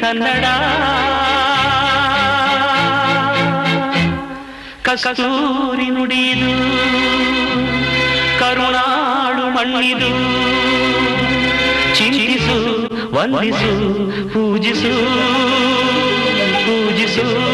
కన్నడ. కస్తూరి నుడీలు కరుణాడు మణిలు చింతిసు వందిసు పూజిసు పూజిసు.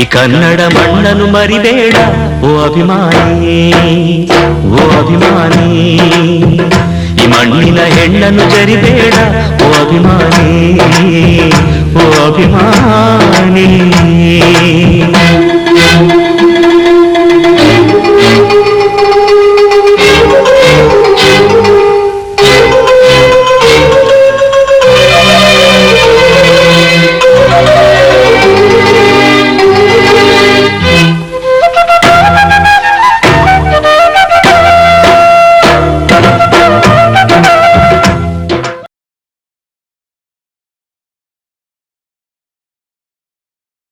ಈ ಕನ್ನಡ ಮಣ್ಣನ್ನು ಮರಿಬೇಡ ಓ ಅಭಿಮಾನಿ ಓ ಅಭಿಮಾನಿ ಈ ಮಣ್ಣಿನ ಹೆಣ್ಣನ್ನು ಜರಿಬೇಡ ಓ ಅಭಿಮಾನಿ ಓ ಅಭಿಮಾನಿ